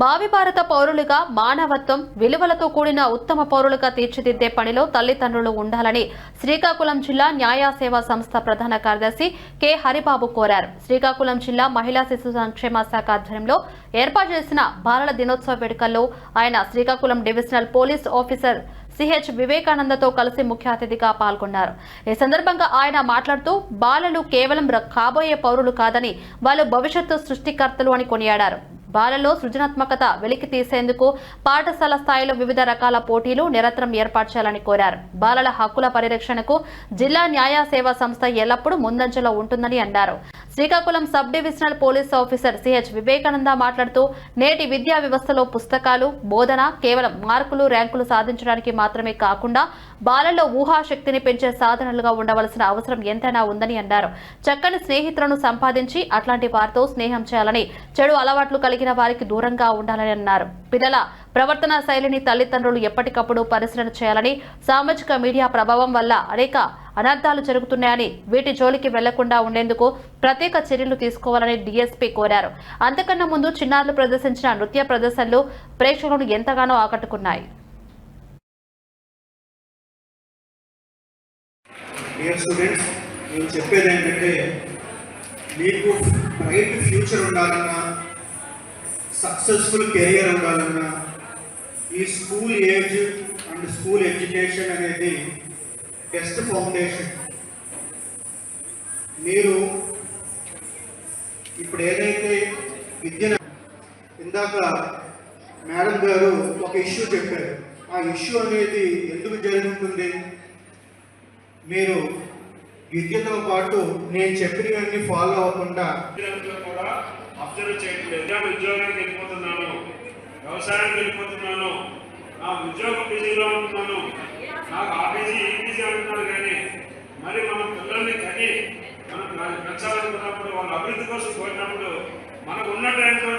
భావి భారత పౌరులుగా మానవత్వం విలువలతో కూడిన ఉత్తమ పౌరులుగా తీర్చిదిద్దే పనిలో తల్లిదండ్రులు ఉండాలని శ్రీకాకుళం జిల్లా న్యాయ సేవా సంస్థ ప్రధాన కార్యదర్శి కె. హరిబాబు కోరారు. శ్రీకాకుళం జిల్లా మహిళా శిశు సంక్షేమ శాఖ ఆధ్వర్యంలో ఏర్పాటు చేసిన బాలల దినోత్సవ వేడుకల్లో ఆయన Srikakulam divisional police officer CH వివేకానందతో కలిసి ముఖ్య అతిథిగా పాల్గొన్నారు. ఈ సందర్భంగా ఆయన మాట్లాడుతూ బాలలు కేవలం కాబోయే పౌరులు కాదని వాళ్ళు భవిష్యత్తు సృష్టికర్తలు అని కొనియాడారు. బాలలో సృజనాత్మకత వెలికి తీసేందుకు పాఠశాల స్థాయిలో వివిధ రకాల పోటీలు నిరంతరం ఏర్పాటు చేయాలని కోరారు. బాలల హక్కుల పరిరక్షణకు జిల్లా న్యాయ సేవా సంస్థ ఎల్లప్పుడూ ముందంజలో ఉంటుందని అన్నారు. Srikakulam sub divisional police officer CH Vivekananda మాట్లాడుతూ నేటి విద్యా వ్యవస్థలో పుస్తకాలు బోధన కేవలం మార్కులు ర్యాంకులు సాధించడానికి మాత్రమే కాకుండా బాలల్లో ఊహాశక్తిని పెంచే సాధనలుగా ఉండవలసిన అవసరం ఎంతైనా ఉందని అన్నారు. చక్కని స్నేహితులను సంపాదించి అట్లాంటి వారితో స్నేహం చేయాలని చెడు అలవాట్లు కలిగిన వారికి దూరంగా ఉండాలని అన్నారు. పిల్లల ప్రవర్తన శైలిని తల్లిదండ్రులు ఎప్పటికప్పుడు పరిశీలన చేయాలని సామాజిక మీడియా ప్రభావం వల్ల అనేక అనర్థాలు జరుగుతున్నాయని వీటి జోలికి వెళ్ళకుండా ఉండేందుకు ప్రత్యేక చర్యలు తీసుకోవాలని డీఎస్పీ కోరారు. అంతకన్నా ముందు చిన్నారులు ప్రదర్శించిన నృత్య ప్రదర్శనలు ప్రేక్షకులను ఎంతగానో ఆకట్టుకున్నాయి. డియర్ స్టూడెంట్స్ నేను చెప్పేది ఏంటంటే మీకు బ్రైట్ ఫ్యూచర్ ఉండాలన్నా సక్సెస్ఫుల్ కెరియర్ ఉండాలన్నా ఈ school age and school education అనేది బెస్ట్ ఫౌండేషన్. మీరు ఇప్పుడు ఏదైతే విద్యను ఇందాక మేడం గారు ఒక ఇష్యూ చెప్పారు. ఆ ఇష్యూ అనేది ఎందుకు జరుగుతుంది మీరు విద్యతో పాటు నేను చెప్పినవన్నీ ఫాలో అవ్వకుండా విద్యార్థులు కూడా అబ్జర్వ్ చేయట్లేదు. నేను ఉద్యోగానికి వ్యవసాయానికి వెళ్ళిపోతున్నాను. నా ఉద్యోగం బిజీలో ఉంటున్నాను నాకు ఆ బిజీ ఈ బిజీ అంటున్నారు కానీ మరి మన పిల్లల్ని కని మనం పెంచాలనుకున్నప్పుడు వాళ్ళ అభివృద్ధి కోసం కోరినప్పుడు మనకు ఉన్న టైంతో